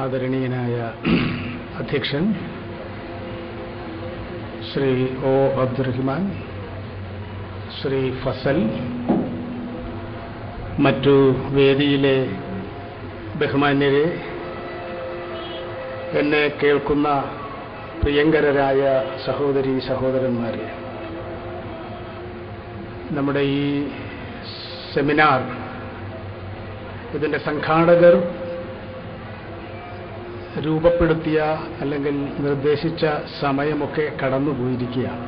ആദരണീയനായ അധ്യക്ഷൻ ശ്രീ ഒ അബ്ദുറഹിമാൻ ശ്രീ ഫസൽ മറ്റു വേദിയിലെ ബഹുമാന്യരെ എന്നെ കേൾക്കുന്ന പ്രിയങ്കരരായ സഹോദരി സഹോദരന്മാരെ. നമ്മുടെ ഈ സെമിനാർ ഇതിന്റെ സംഘാടകർ രൂപപ്പെടുത്തിയ അല്ലെങ്കിൽ നിർദ്ദേശിച്ച സമയമൊക്കെ കടന്നുപോയിരിക്കുകയാണ്.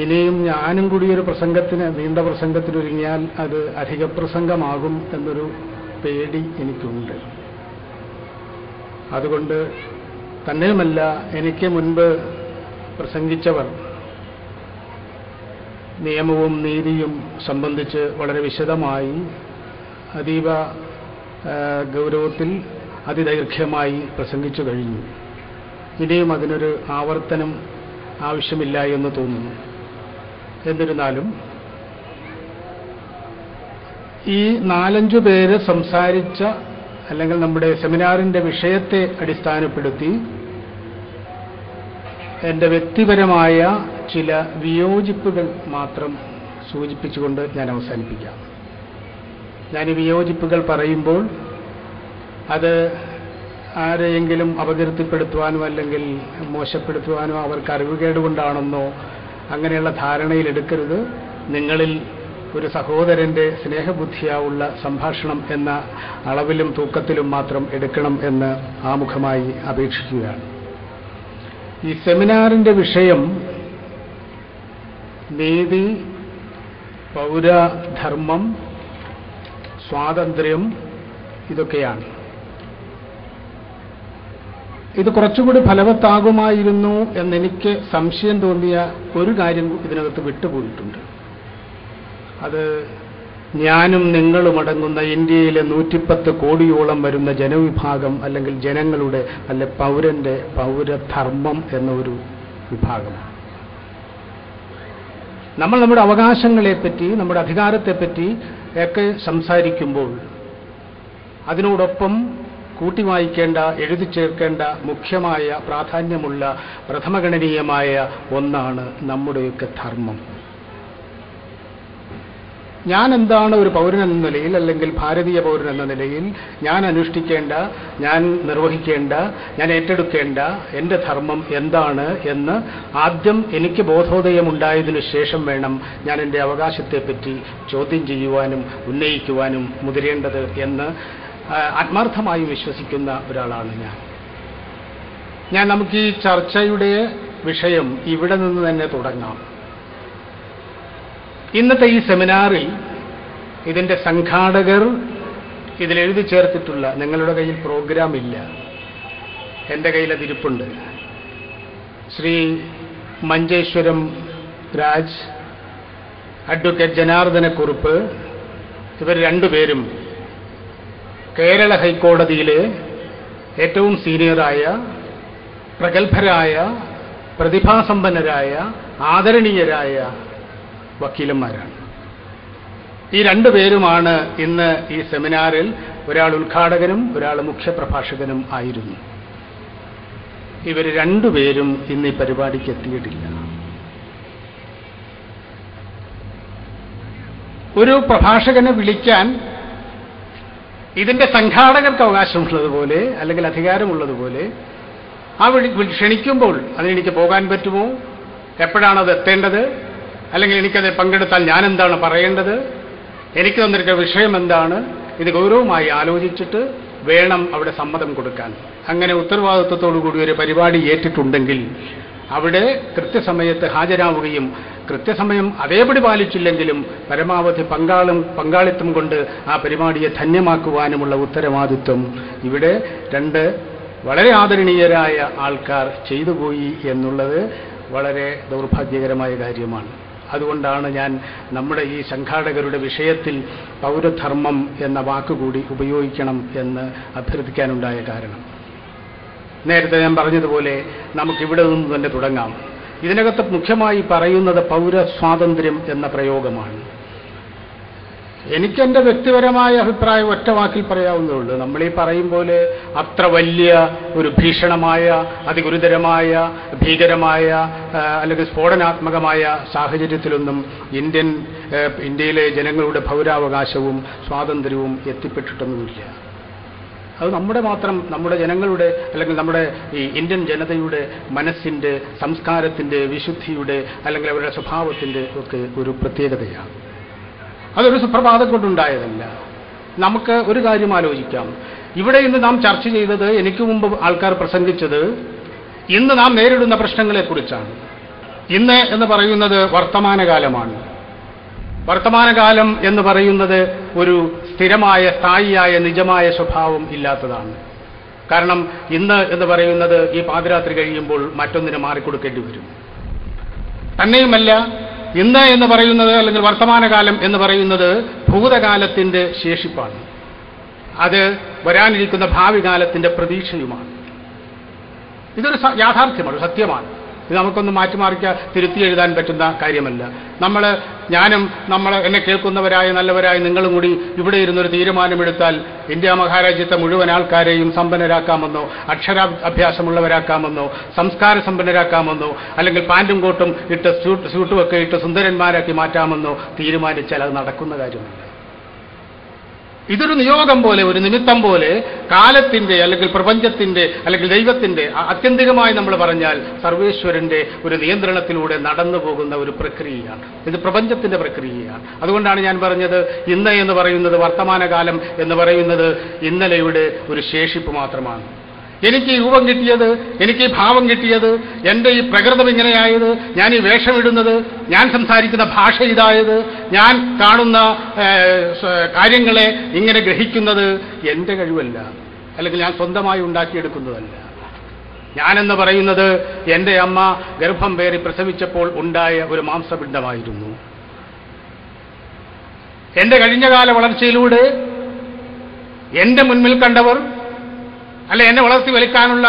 ഇനിയും ഞാനും കൂടി ഒരു പ്രസംഗത്തിന് നീണ്ട പ്രസംഗത്തിന് ഒരുങ്ങിയാൽ അത് അധിക പ്രസംഗമാകും എന്നൊരു പേടി എനിക്കുണ്ട്. അതുകൊണ്ട് തന്നെയുമല്ല എനിക്ക് മുൻപ് പ്രസംഗിച്ചവർ നിയമവും നീതിയും സംബന്ധിച്ച് വളരെ വിശദമായി അതീവ ഗൗരവത്തിൽ അതിദൈർഘ്യമായി പ്രസംഗിച്ചു കഴിഞ്ഞു. ഇനിയും അതിനൊരു ആവർത്തനം ആവശ്യമില്ല എന്ന് തോന്നുന്നു. എന്നിരുന്നാലും ഈ നാലഞ്ചു പേര് സംസാരിച്ച അല്ലെങ്കിൽ നമ്മുടെ സെമിനാറിന്റെ വിഷയത്തെ അടിസ്ഥാനപ്പെടുത്തി എന്റെ വ്യക്തിപരമായ ചില വിയോജിപ്പുകൾ മാത്രം സൂചിപ്പിച്ചുകൊണ്ട് ഞാൻ അവസാനിപ്പിക്കാം. ഞാൻ ഈ വിയോജിപ്പുകൾ പറയുമ്പോൾ അത് ആരെയെങ്കിലും അപകീർത്തിപ്പെടുത്തുവാനോ അല്ലെങ്കിൽ മോശപ്പെടുത്തുവാനോ അവർക്ക് അറിവുകേട് കൊണ്ടാണെന്നോ അങ്ങനെയുള്ള ധാരണയിൽ എടുക്കരുത്. നിങ്ങളിൽ ഒരു സഹോദരന്റെ സ്നേഹബുദ്ധിയാവുള്ള സംഭാഷണം എന്ന അളവിലും തൂക്കത്തിലും മാത്രം എടുക്കണം എന്ന് ആമുഖമായി അപേക്ഷിക്കുകയാണ്. ഈ സെമിനാറിന്റെ വിഷയം നീതി പൗരധർമ്മം സ്വാതന്ത്ര്യം ഇതൊക്കെയാണ്. ഇത് കുറച്ചുകൂടി ഫലവത്താകുമായിരുന്നു എന്നെനിക്ക് സംശയം തോന്നിയ ഒരു കാര്യം ഇതിനകത്ത് വിട്ടുപോയിട്ടുണ്ട്. അത് ഞാനും നിങ്ങളും അടങ്ങുന്ന ഇന്ത്യയിലെ നൂറ്റിപ്പത്ത് കോടിയോളം വരുന്ന ജനവിഭാഗം അല്ലെങ്കിൽ ജനങ്ങളുടെ അല്ല പൗരന്റെ പൗരധർമ്മം എന്നൊരു വിഭാഗമാണ്. വിഭാഗം നമ്മൾ നമ്മുടെ അവകാശങ്ങളെപ്പറ്റി നമ്മുടെ അധികാരത്തെപ്പറ്റി ഒക്കെ സംസാരിക്കുമ്പോൾ അതിനോടൊപ്പം കൂട്ടി വായിക്കേണ്ട എഴുതി ചേർക്കേണ്ട മുഖ്യമായ പ്രാധാന്യമുള്ള പ്രഥമഗണനീയമായ ഒന്നാണ് നമ്മുടെയൊക്കെ ധർമ്മം. ഞാൻ എന്താണ് ഒരു പൗരൻ എന്ന നിലയിൽ അല്ലെങ്കിൽ ഭാരതീയ പൗരൻ എന്ന നിലയിൽ ഞാൻ അനുഷ്ഠിക്കേണ്ട ഞാൻ നിർവഹിക്കേണ്ട ഞാൻ ഏറ്റെടുക്കേണ്ട എന്റെ ധർമ്മം എന്താണ് എന്ന് ആദ്യം എനിക്ക് ബോധോദയമുണ്ടായതിനു ശേഷം വേണം ഞാൻ എന്റെ അവകാശത്തെപ്പറ്റി ചോദ്യം ചെയ്യുവാനും ഉന്നയിക്കുവാനും മുതിരേണ്ടത് എന്ന് ആത്മാർത്ഥമായി വിശ്വസിക്കുന്ന ഒരാളാണ് ഞാൻ. ഞാൻ നമുക്ക് ഈ ചർച്ചയുടെ വിഷയം ഇവിടെ നിന്ന് തന്നെ തുടങ്ങാം. ഇന്നത്തെ ഈ സെമിനാറിൽ ഇതിന്റെ സംഘാടകർ ഇതിലെഴുതി ചേർത്തിട്ടുള്ള നിങ്ങളുടെ കയ്യിൽ പ്രോഗ്രാം ഇല്ല. എന്റെ കയ്യിൽ അതിരിപ്പുണ്ട് ശ്രീ മഞ്ചേശ്വരം രാജ് അഡ്വക്കേറ്റ് ജനാർദ്ദനക്കുറുപ്പ് ഇവർ രണ്ടുപേരും കേരള ഹൈക്കോടതിയിലെ ഏറ്റവും സീനിയറായ പ്രഗത്ഭരായ പ്രതിഭാസമ്പന്നരായ ആദരണീയരായ വക്കീലന്മാരാണ്. ഈ രണ്ടു പേരുമാണ് ഇന്ന് ഈ സെമിനാറിൽ ഒരാൾ ഉദ്ഘാടകനും ഒരാൾ മുഖ്യപ്രഭാഷകനും ആയിരുന്നു. ഇവർ രണ്ടുപേരും ഇന്ന് ഈ പരിപാടിക്ക് എത്തിയിട്ടില്ല. ഒരു പ്രഭാഷകനെ വിളിക്കാൻ ഇതിന്റെ സംഘാടകർക്ക് അവകാശമുള്ളതുപോലെ അല്ലെങ്കിൽ അധികാരമുള്ളതുപോലെ ആ വിളി ക്ഷണിക്കുമ്പോൾ അതിനെനിക്ക് പോകാൻ പറ്റുമോ? എപ്പോഴാണ് അത് എത്തേണ്ടത്? അല്ലെങ്കിൽ എനിക്കത് പങ്കെടുത്താൽ ഞാൻ എന്താണ് പറയേണ്ടത്? എനിക്ക് തന്നിരിക്കുന്ന വിഷയം എന്താണ്? ഇത് ഗൗരവമായി ആലോചിച്ചിട്ട് വേണം അവിടെ സമ്മതം കൊടുക്കാൻ. അങ്ങനെ ഉത്തരവാദിത്വത്തോടു കൂടി ഒരു പരിപാടി ഏറ്റിട്ടുണ്ടെങ്കിൽ അവിടെ കൃത്യസമയത്ത് ഹാജരാവുകയും കൃത്യസമയം അതേപടി പാലിച്ചില്ലെങ്കിലും പരമാവധി പങ്കാളും പങ്കാളിത്തം കൊണ്ട് ആ പരിപാടിയെ ധന്യമാക്കുവാനുമുള്ള ഉത്തരവാദിത്വം ഇവിടെ രണ്ട് വളരെ ആദരണീയരായ ആൾക്കാർ ചെയ്തുപോയി എന്നുള്ളത് വളരെ ദൗർഭാഗ്യകരമായ കാര്യമാണ്. അതുകൊണ്ടാണ് ഞാൻ നമ്മുടെ ഈ സംഘാടകരുടെ വിഷയത്തിൽ പൗരധർമ്മം എന്ന വാക്കുകൂടി ഉപയോഗിക്കണം എന്ന് അഭ്യർത്ഥിക്കാനുണ്ടായ കാരണം. നേരത്തെ ഞാൻ പറഞ്ഞതുപോലെ നമുക്കിവിടെ നിന്ന് തന്നെ തുടങ്ങാം. ഇതിനകത്ത് മുഖ്യമായി പറയുന്നത് പൗരസ്വാതന്ത്ര്യം എന്ന പ്രയോഗമാണ്. എനിക്കെന്റെ വ്യക്തിപരമായ അഭിപ്രായം ഒറ്റ വാക്കിൽ പറയാവുന്നേ ഉള്ളൂ. നമ്മൾ ഈ പറയും പോലെ അത്ര വലിയ ഒരു ഭീഷണമായ അതിഗുരുതരമായ ഭീകരമായ അല്ലെങ്കിൽ സ്ഫോടനാത്മകമായ സാഹചര്യത്തിലൊന്നും ഇന്ത്യൻ ഇന്ത്യയിലെ ജനങ്ങളുടെ പൗരാവകാശവും സ്വാതന്ത്ര്യവും എത്തിപ്പെട്ടിട്ടൊന്നുമില്ല. അത് നമ്മുടെ മാത്രം നമ്മുടെ ജനങ്ങളുടെ അല്ലെങ്കിൽ നമ്മുടെ ഈ ഇന്ത്യൻ ജനതയുടെ മനസ്സിന്റെ സംസ്കാരത്തിന്റെ വിശുദ്ധിയുടെ അല്ലെങ്കിൽ അവരുടെ സ്വഭാവത്തിന്റെ ഒക്കെ ഒരു പ്രത്യേകതയാണ്. അതൊരു സുപ്രഭാതം കൊണ്ടുണ്ടായതല്ല. നമുക്ക് ഒരു കാര്യം ആലോചിക്കാം. ഇവിടെ ഇന്ന് നാം ചർച്ച ചെയ്തത് എനിക്ക് മുമ്പ് ആൾക്കാർ പ്രസംഗിച്ചത് ഇന്ന് നാം നേരിടുന്ന പ്രശ്നങ്ങളെക്കുറിച്ചാണ്. ഇന്ന് എന്ന് പറയുന്നത് വർത്തമാനകാലമാണ്. വർത്തമാനകാലം എന്ന് പറയുന്നത് ഒരു സ്ഥിരമായ സ്ഥായിയായ നിജമായ സ്വഭാവം ഇല്ലാത്തതാണ്. കാരണം ഇന്ന് എന്ന് പറയുന്നത് ഈ പാതിരാത്രി കഴിയുമ്പോൾ മറ്റൊന്നിന് മാറിക്കൊടുക്കേണ്ടി വരും. തന്നെയുമല്ല ഇന്ന് എന്ന് പറയുന്നത് അല്ലെങ്കിൽ വർത്തമാനകാലം എന്ന് പറയുന്നത് ഭൂതകാലത്തിന്റെ ശേഷിപ്പാണ്. അത് വരാനിരിക്കുന്ന ഭാവി കാലത്തിന്റെ പ്രതീക്ഷയുമാണ്. ഇതൊരു യാഥാർത്ഥ്യമാണ് സത്യമാണ്. ഇത് നമുക്കൊന്നും മാറ്റിമാറിക്ക തിരുത്തി എഴുതാൻ പറ്റുന്ന കാര്യമല്ല. നമ്മൾ ഞാനും നമ്മൾ എന്നെ കേൾക്കുന്നവരായ നല്ലവരായ നിങ്ങളും കൂടി ഇവിടെ ഇരുന്നൊരു തീരുമാനമെടുത്താൽ ഇന്ത്യ മഹാരാജ്യത്തെ മുഴുവൻ ആൾക്കാരെയും സമ്പന്നരാക്കാമെന്നോ അക്ഷരാഭ്യാസമുള്ളവരാക്കാമെന്നോ സംസ്കാര സമ്പന്നരാക്കാമെന്നോ അല്ലെങ്കിൽ പാന്റും കോട്ടും ഇട്ട് സ്യൂട്ട് സ്യൂട്ടുമൊക്കെ ഇട്ട് സുന്ദരന്മാരാക്കി മാറ്റാമെന്നോ തീരുമാനിച്ചാൽ അത് നടക്കുന്ന കാര്യമല്ല. ഇതൊരു നിയോഗം പോലെ ഒരു നിമിത്തം പോലെ കാലത്തിന്റെ അല്ലെങ്കിൽ പ്രപഞ്ചത്തിന്റെ അല്ലെങ്കിൽ ദൈവത്തിന്റെ ആത്യന്തികമായി നമ്മൾ പറഞ്ഞാൽ സർവേശ്വരന്റെ ഒരു നിയന്ത്രണത്തിലൂടെ നടന്നു പോകുന്ന ഒരു പ്രക്രിയയാണ്. ഇത് പ്രപഞ്ചത്തിന്റെ പ്രക്രിയയാണ്. അതുകൊണ്ടാണ് ഞാൻ പറഞ്ഞത് ഇന്ന് എന്ന് പറയുന്നത് വർത്തമാനകാലം എന്ന് പറയുന്നത് ഇന്നലെയുടെ ഒരു ശേഷിപ്പ് മാത്രമാണ്. എനിക്ക് ഈ രൂപം കിട്ടിയത് എനിക്ക് ഈ ഭാവം കിട്ടിയത് എന്റെ ഈ പ്രകൃതം ഇങ്ങനെയായത് ഞാൻ ഈ വേഷമിടുന്നത് ഞാൻ സംസാരിക്കുന്ന ഭാഷ ഇതായത് ഞാൻ കാണുന്ന കാര്യങ്ങളെ ഇങ്ങനെ ഗ്രഹിക്കുന്നത് എന്റെ കഴിവല്ല. അല്ലെങ്കിൽ ഞാൻ സ്വന്തമായി ഉണ്ടാക്കിയെടുക്കുന്നതല്ല. ഞാനെന്ന് പറയുന്നത് എന്റെ അമ്മ ഗർഭം പേറി പ്രസവിച്ചപ്പോൾ ഉണ്ടായ ഒരു മാംസപിണ്ഡമായിരുന്നു. എന്റെ കഴിഞ്ഞകാല വളർച്ചയിലൂടെ എന്റെ മുൻപിൽ കണ്ടവർ അല്ല എന്നെ വളർത്തി വലിക്കാനുള്ള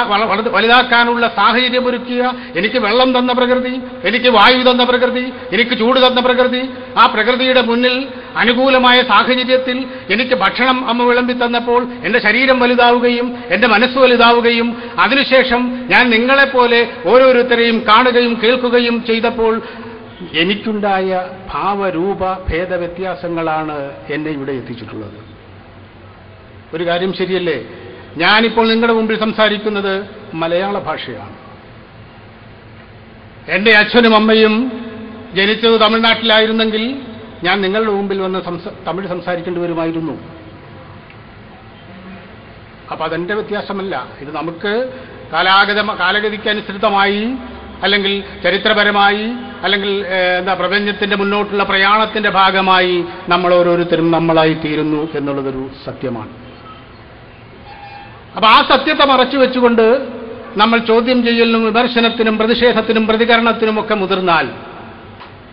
വലുതാക്കാനുള്ള സാഹചര്യം ഒരുക്കുക. എനിക്ക് വെള്ളം തന്ന പ്രകൃതി എനിക്ക് വായു തന്ന പ്രകൃതി എനിക്ക് ചൂട് തന്ന പ്രകൃതി. ആ പ്രകൃതിയുടെ മുന്നിൽ അനുകൂലമായ സാഹചര്യത്തിൽ എനിക്ക് ഭക്ഷണം അമ്മ വിളമ്പി തന്നപ്പോൾ എന്റെ ശരീരം വലുതാവുകയും എന്റെ മനസ്സ് വലുതാവുകയും അതിനുശേഷം ഞാൻ നിങ്ങളെപ്പോലെ ഓരോരുത്തരെയും കാണുകയും കേൾക്കുകയും ചെയ്തപ്പോൾ എനിക്കുണ്ടായ ഭാവരൂപ ഭേദവ്യത്യാസങ്ങളാണ് എന്നെ ഇവിടെ എത്തിച്ചിട്ടുള്ളത്. ഒരു കാര്യം ശരിയല്ലേ? ഞാനിപ്പോൾ നിങ്ങളുടെ മുമ്പിൽ സംസാരിക്കുന്നത് മലയാള ഭാഷയാണ്. എന്റെ അച്ഛനും അമ്മയും ജനിച്ചത് തമിഴ്നാട്ടിലായിരുന്നെങ്കിൽ ഞാൻ നിങ്ങളുടെ മുമ്പിൽ വന്ന് തമിഴ് സംസാരിക്കേണ്ടി വരുമായിരുന്നു. അപ്പൊ അതെന്റെ വ്യത്യാസമല്ല. ഇത് നമുക്ക് കാലാഗത കാലഗതിക്കനുസൃതമായി അല്ലെങ്കിൽ ചരിത്രപരമായി അല്ലെങ്കിൽ എന്താ പ്രപഞ്ചത്തിന്റെ മുന്നോട്ടുള്ള പ്രയാണത്തിന്റെ ഭാഗമായി നമ്മൾ ഓരോരുത്തരും നമ്മളായി തീരുന്നു എന്നുള്ളതൊരു സത്യമാണ്. അപ്പൊ ആ സത്യത്തെ മറച്ചു വെച്ചുകൊണ്ട് നമ്മൾ ചോദ്യം ചെയ്യലിനും വിമർശനത്തിനും പ്രതിഷേധത്തിനും പ്രതികരണത്തിനും ഒക്കെ മുതിർന്നാൽ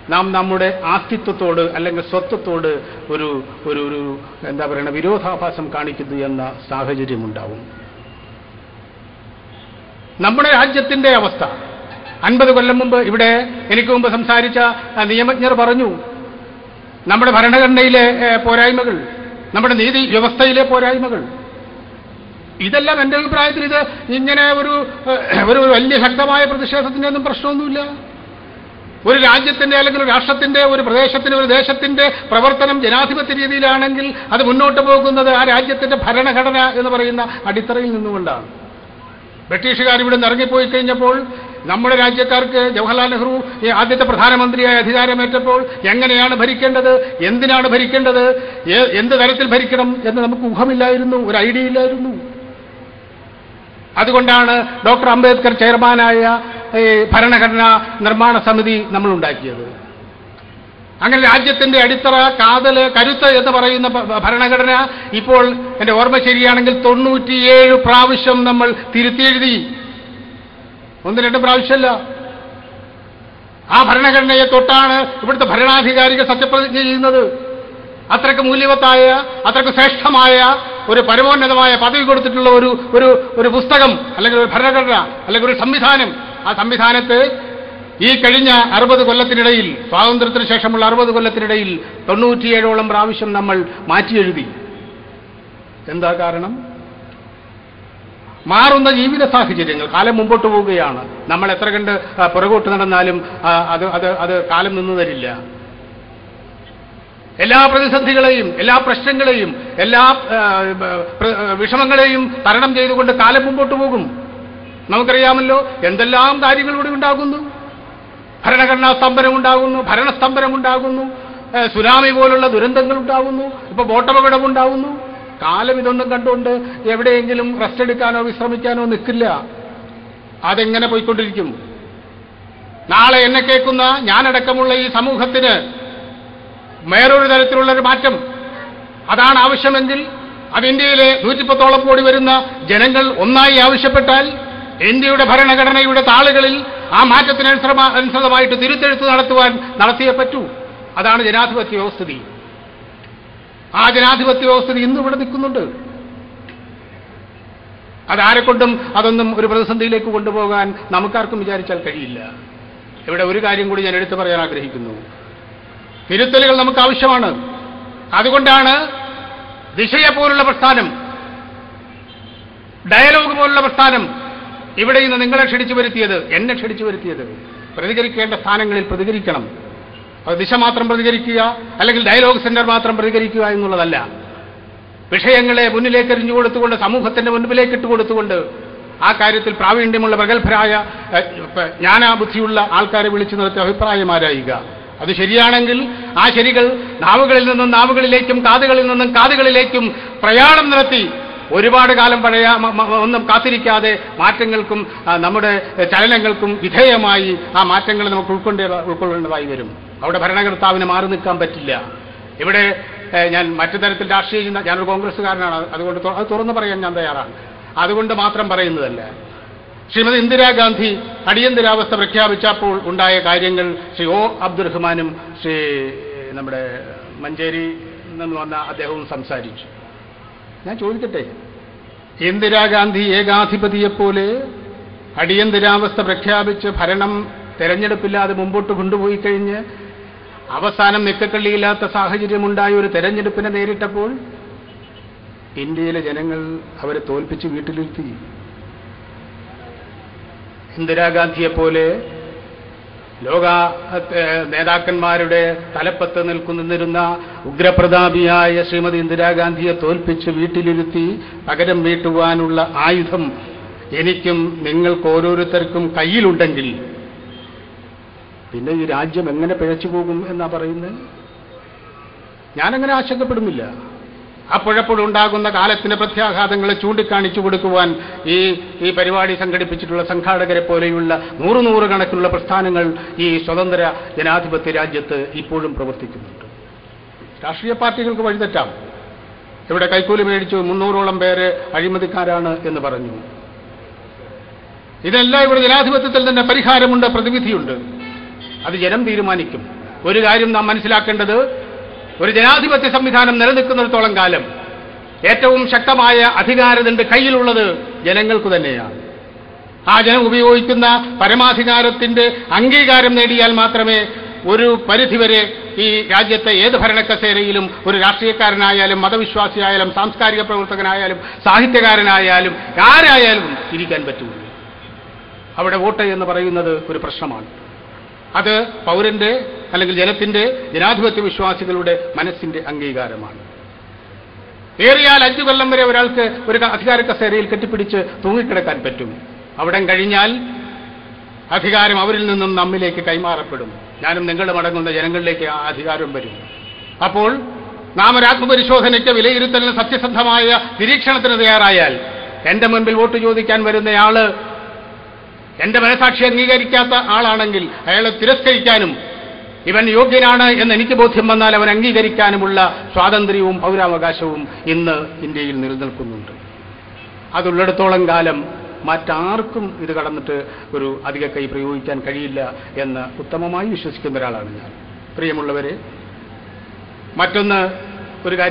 നാം നമ്മുടെ ആസ്തിത്വത്തോട് അല്ലെങ്കിൽ സ്വത്വത്തോട് ഒരു ഒരു ഒരു എന്താ പറയുക വിരോധാഭാസം കാണിക്കുന്നു എന്ന സാഹചര്യമുണ്ടാവും നമ്മുടെ രാജ്യത്തിന്റെ അവസ്ഥ. അൻപത് കൊല്ലം മുമ്പ് ഇവിടെ എനിക്ക് മുമ്പ് സംസാരിച്ച നിയമജ്ഞർ പറഞ്ഞു നമ്മുടെ ഭരണഘടനയിലെ പോരായ്മകൾ നമ്മുടെ നീതി വ്യവസ്ഥയിലെ പോരായ്മകൾ ഇതെല്ലാം എന്റെ അഭിപ്രായത്തിൽ ഇത് ഇങ്ങനെ ഒരു ഒരു വലിയ ശക്തമായ പ്രതിഷേധത്തിന്റെ ഒന്നും പ്രശ്നമൊന്നുമില്ല. ഒരു രാജ്യത്തിന്റെ അല്ലെങ്കിൽ രാഷ്ട്രത്തിന്റെ ഒരു പ്രദേശത്തിന്റെ ഒരു ദേശത്തിന്റെ പ്രവർത്തനം ജനാധിപത്യ രീതിയിലാണെങ്കിൽ അത് മുന്നോട്ട് പോകുന്നത് ആ രാജ്യത്തിന്റെ ഭരണഘടന എന്ന് പറയുന്ന അടിത്തറയിൽ നിന്നുകൊണ്ടാണ്. ബ്രിട്ടീഷുകാർ ഇവിടെ ഇറങ്ങിപ്പോയി കഴിഞ്ഞപ്പോൾ നമ്മുടെ രാജ്യക്കാർക്ക് ജവഹർലാൽ നെഹ്റു ആദ്യത്തെ പ്രധാനമന്ത്രിയായി അധികാരമേറ്റപ്പോൾ എങ്ങനെയാണ് ഭരിക്കേണ്ടത് എന്തിനാണ് ഭരിക്കേണ്ടത് എന്ത് തരത്തിൽ ഭരിക്കണം എന്ന് നമുക്ക് ഊഹമില്ലായിരുന്നു ഒരു ഐഡിയ ഇല്ലായിരുന്നു. അതുകൊണ്ടാണ് ഡോക്ടർ അംബേദ്കർ ചെയർമാനായ ഭരണഘടനാ നിർമ്മാണ സമിതി നമ്മൾ ഉണ്ടാക്കിയത് അങ്ങനെ രാജ്യത്തിന്റെ അടിത്തറ കാതൽ കരുത്ത് എന്ന് പറയുന്ന ഭരണഘടന ഇപ്പോൾ എന്റെ ഓർമ്മ ശരിയാണെങ്കിൽ തൊണ്ണൂറ്റിയേഴ് പ്രാവശ്യം നമ്മൾ തിരുത്തിയെഴുതി. ഒന്ന് രണ്ട് പ്രാവശ്യമല്ല. ആ ഭരണഘടനയെ തൊട്ടാണ് ഇവിടുത്തെ ഭരണാധികാരികൾ സത്യപ്രതിജ്ഞ ചെയ്യുന്നത്. അത്രയ്ക്ക് മൂല്യവത്തായ അത്രയ്ക്ക് ശ്രേഷ്ഠമായ ഒരു പരമോന്നതമായ പദവി കൊടുത്തിട്ടുള്ള ഒരു ഒരു ഒരു പുസ്തകം അല്ലെങ്കിൽ ഒരു ഭരണഘടന അല്ലെങ്കിൽ ഒരു സംവിധാനം. ആ സംവിധാനത്ത് ഈ കഴിഞ്ഞ അറുപത് കൊല്ലത്തിനിടയിൽ സ്വാതന്ത്ര്യത്തിന് ശേഷമുള്ള അറുപത് കൊല്ലത്തിനിടയിൽ തൊണ്ണൂറ്റിയേഴോളം പ്രാവശ്യം നമ്മൾ മാറ്റി എഴുതി എന്താ കാരണം? മാറുന്ന ജീവിത സാഹചര്യങ്ങൾ. കാലം മുമ്പോട്ട് പോവുകയാണ്. നമ്മൾ എത്ര കണ്ട് പുറകോട്ട് നടന്നാലും അത് അത് അത് കാലം നിന്നു തരില്ല എല്ലാ പ്രതിസന്ധികളെയും എല്ലാ പ്രശ്നങ്ങളെയും എല്ലാ വിഷമങ്ങളെയും തരണം ചെയ്തുകൊണ്ട് കാലം മുമ്പോട്ട് പോകും. നമുക്കറിയാമല്ലോ എന്തെല്ലാം കാര്യങ്ങളിവിടെ ഉണ്ടാകുന്നു? ഭരണഘടനാ സ്തംഭനം ഉണ്ടാകുന്നു ഭരണസ്തംഭനം ഉണ്ടാകുന്നു സുനാമി പോലുള്ള ദുരന്തങ്ങൾ ഉണ്ടാകുന്നു ഇപ്പൊ ബോട്ടപകടം ഉണ്ടാകുന്നു. കാലം ഇതൊന്നും കണ്ടുകൊണ്ട് എവിടെയെങ്കിലും റെസ്റ്റ് എടുക്കാനോ വിശ്രമിക്കാനോ നിൽക്കില്ല അതെങ്ങനെ പോയിക്കൊണ്ടിരിക്കും? നാളെ എന്നെ കേൾക്കുന്ന ഞാനടക്കമുള്ള ഈ സമൂഹത്തിന് വേറൊരു തരത്തിലുള്ള ഒരു മാറ്റം. അതാണ് ആവശ്യമെങ്കിൽ അത് ഇന്ത്യയിലെ നൂറ്റിപ്പത്തോളം കോടി വരുന്ന ജനങ്ങൾ ഒന്നായി ആവശ്യപ്പെട്ടാൽ ഇന്ത്യയുടെ ഭരണഘടനയുടെ താളുകളിൽ ആ മാറ്റത്തിന് അനുസൃതമാ- അനുസൃതമായിട്ട് തിരുത്തെഴുത്ത് നടത്തുവാൻ നടത്തിയേ പറ്റൂ. അതാണ് ജനാധിപത്യ വ്യവസ്ഥിതി. ആ ജനാധിപത്യ വ്യവസ്ഥിതി ഇന്ന് ഇവിടെ നിൽക്കുന്നുണ്ട്. അതാരെക്കൊണ്ടും അതൊന്നും ഒരു പ്രതിസന്ധിയിലേക്ക് കൊണ്ടുപോകാൻ നമുക്കാർക്കും വിചാരിച്ചാൽ കഴിയില്ല. ഇവിടെ ഒരു കാര്യം കൂടി ഞാൻ എടുത്തു പറയാൻ ആഗ്രഹിക്കുന്നു. തിരുത്തലുകൾ നമുക്ക് ആവശ്യമാണ്. അതുകൊണ്ടാണ് വിഷയ പോലുള്ള പ്രസ്ഥാനം ഡയലോഗ് പോലുള്ള പ്രസ്ഥാനം ഇവിടെ ഇന്ന് നിങ്ങളെ ക്ഷണിച്ചു വരുത്തിയത് എന്നെ ക്ഷണിച്ചു വരുത്തിയത്. പ്രതികരിക്കേണ്ട സ്ഥാനങ്ങളിൽ പ്രതികരിക്കണം. അത് ദിശ മാത്രം പ്രതികരിക്കുക അല്ലെങ്കിൽ ഡയലോഗ് സെന്റർ മാത്രം പ്രതികരിക്കുക എന്നുള്ളതല്ല. വിഷയങ്ങളെ മുന്നിലേക്ക് എറിഞ്ഞു കൊടുത്തുകൊണ്ട് സമൂഹത്തിന്റെ മുൻപിലേക്ക് ഇട്ട് കൊടുത്തുകൊണ്ട് ആ കാര്യത്തിൽ പ്രാവീണ്യമുള്ള പ്രഗത്ഭരായ ജ്ഞാനാബുദ്ധിയുള്ള ആൾക്കാരെ വിളിച്ചു നിർത്തി അഭിപ്രായമാരായുക അത് ശരിയാണെങ്കിൽ ആ ശരികൾ നാവുകളിൽ നിന്നും നാവുകളിലേക്കും കാതുകളിൽ നിന്നും കാതുകളിലേക്കും പ്രയാണം നടത്തി ഒരുപാട് കാലം പഴയ ഒന്നും കാത്തിരിക്കാതെ മാറ്റങ്ങൾക്കും നമ്മുടെ ചലനങ്ങൾക്കും വിധേയമായി ആ മാറ്റങ്ങൾ നമുക്ക് ഉൾക്കൊണ്ടേ ഉൾക്കൊള്ളേണ്ടതായി വരും. അവിടെ ഭരണകർത്താവിന് മാറി നിൽക്കാൻ പറ്റില്ല. ഇവിടെ ഞാൻ മറ്റു തരത്തിൽ രാഷ്ട്രീയ ഞാനൊരു കോൺഗ്രസ്സുകാരനാണ് അതുകൊണ്ട് അത് തുറന്നു പറയാൻ ഞാൻ തയ്യാറാണ്. അതുകൊണ്ട് മാത്രം പറയുന്നതല്ല ശ്രീമതി ഇന്ദിരാഗാന്ധി അടിയന്തരാവസ്ഥ പ്രഖ്യാപിച്ചപ്പോൾ ഉണ്ടായ കാര്യങ്ങൾ ശ്രീ ഒ അബ്ദുറഹ്മാനും ശ്രീ നമ്മുടെ മഞ്ചേരി നിന്ന് വന്ന അദ്ദേഹവും സംസാരിച്ചു. ഞാൻ ചോദിക്കട്ടെ? ഇന്ദിരാഗാന്ധി ഏകാധിപതിയെപ്പോലെ അടിയന്തരാവസ്ഥ പ്രഖ്യാപിച്ച് ഭരണം തെരഞ്ഞെടുപ്പില്ലാതെ മുമ്പോട്ട് കൊണ്ടുപോയി കഴിഞ്ഞ് അവസാനം നിക്കക്കള്ളിയില്ലാത്ത സാഹചര്യമുണ്ടായ ഒരു തെരഞ്ഞെടുപ്പിനെ നേരിട്ടപ്പോൾ ഇന്ത്യയിലെ ജനങ്ങൾ അവരെ തോൽപ്പിച്ച് വീട്ടിലിരുത്തി. ഇന്ദിരാഗാന്ധിയെപ്പോലെ ലോക നേതാക്കന്മാരുടെ തലപ്പത്ത് നിൽക്കുന്നിരുന്ന ഉഗ്രപ്രതാപിയായ ശ്രീമതി ഇന്ദിരാഗാന്ധിയെ തോൽപ്പിച്ച് വീട്ടിലിരുത്തി പകരം വീട്ടുവാനുള്ള ആയുധം എനിക്കും നിങ്ങൾക്ക് ഓരോരുത്തർക്കും കയ്യിലുണ്ടെങ്കിൽ പിന്നെ ഈ രാജ്യം എങ്ങനെ പിഴച്ചു പോകും എന്നാ പറയുന്നത്? ഞാനങ്ങനെ ആശങ്കപ്പെടുന്നില്ല. അപ്പോഴപ്പോഴുണ്ടാകുന്ന കാലത്തിന്റെ പ്രത്യാഘാതങ്ങളെ ചൂണ്ടിക്കാണിച്ചു കൊടുക്കുവാൻ ഈ ഈ പരിപാടി സംഘടിപ്പിച്ചിട്ടുള്ള സംഘാടകരെ പോലെയുള്ള നൂറ് നൂറ് കണക്കിനുള്ള പ്രസ്ഥാനങ്ങൾ ഈ സ്വതന്ത്ര ജനാധിപത്യ രാജ്യത്ത് ഇപ്പോഴും പ്രവർത്തിക്കുന്നുണ്ട്. രാഷ്ട്രീയ പാർട്ടികൾക്ക് വഴിതെറ്റാം. ഇവിടെ കൈക്കൂലി മേടിച്ചു മുന്നൂറോളം പേര് അഴിമതിക്കാരാണ് എന്ന് പറഞ്ഞു. ഇതെല്ലാം ഇവിടെ ജനാധിപത്യത്തിൽ തന്നെ പരിഹാരമുണ്ട് പ്രതിവിധിയുണ്ട്. അത് ജനം തീരുമാനിക്കും. ഒരു കാര്യം നാം മനസ്സിലാക്കേണ്ടത് ഒരു ജനാധിപത്യ സംവിധാനം നിലനിൽക്കുന്നിടത്തോളം കാലം ഏറ്റവും ശക്തമായ അധികാരത്തിന്റെ കയ്യിലുള്ളത് ജനങ്ങൾക്ക് തന്നെയാണ്. ആ ജനം ഉപയോഗിക്കുന്ന പരമാധികാരത്തിന്റെ അംഗീകാരം നേടിയാൽ മാത്രമേ ഒരു പരിധിവരെ ഈ രാജ്യത്തെ ഏത് ഭരണക്കസേരയിലും ഒരു രാഷ്ട്രീയക്കാരനായാലും മതവിശ്വാസിയായാലും സാംസ്കാരിക പ്രവർത്തകനായാലും സാഹിത്യകാരനായാലും ആരായാലും ഇരിക്കാൻ പറ്റുള്ളൂ. അവിടെ വോട്ട് എന്ന് പറയുന്നത് ഒരു പ്രശ്നമാണ്. അത് പൗരന്റെ അല്ലെങ്കിൽ ജനത്തിന്റെ ജനാധിപത്യ വിശ്വാസികളുടെ മനസ്സിന്റെ അംഗീകാരമാണ്. ഏറിയാൽ അഞ്ചു കൊല്ലം വരെ ഒരാൾക്ക് ഒരു അധികാര കസേരയിൽ കെട്ടിപ്പിടിച്ച് തൂങ്ങിക്കിടക്കാൻ പറ്റും. അവിടെ കഴിഞ്ഞാൽ അധികാരം അവരിൽ നിന്നും നമ്മിലേക്ക് കൈമാറപ്പെടും. ഞാനും നിങ്ങളും അടങ്ങുന്ന ജനങ്ങളിലേക്ക് ആ അധികാരം വരും. അപ്പോൾ നാം ഒരാത്മപരിശോധനയ്ക്ക് വിലയിരുത്തലിന് സത്യസന്ധമായ നിരീക്ഷണത്തിന് തയ്യാറായാൽ എന്റെ മുൻപിൽ വോട്ട് ചോദിക്കാൻ വരുന്നയാൾ എന്റെ മനസാക്ഷി അംഗീകരിക്കാത്ത ആളാണെങ്കിൽ അയാളെ തിരസ്കരിക്കാനും ഇവൻ യോഗ്യനാണ് എന്ന് എനിക്ക് ബോധ്യം വന്നാൽ അവൻ അംഗീകരിക്കാനുമുള്ള സ്വാതന്ത്ര്യവും പൗരാവകാശവും ഇന്ന് ഇന്ത്യയിൽ നിലനിൽക്കുന്നുണ്ട്. അതുള്ളിടത്തോളം കാലം മറ്റാർക്കും ഇത് കടന്നിട്ട് ഒരു അധിക കൈ പ്രയോഗിക്കാൻ കഴിയില്ല എന്ന് ഉത്തമമായി വിശ്വസിക്കുന്ന ഒരാളാണ് ഞാൻ. പ്രിയമുള്ളവരെ മറ്റൊന്ന് ഒരു കാര്യം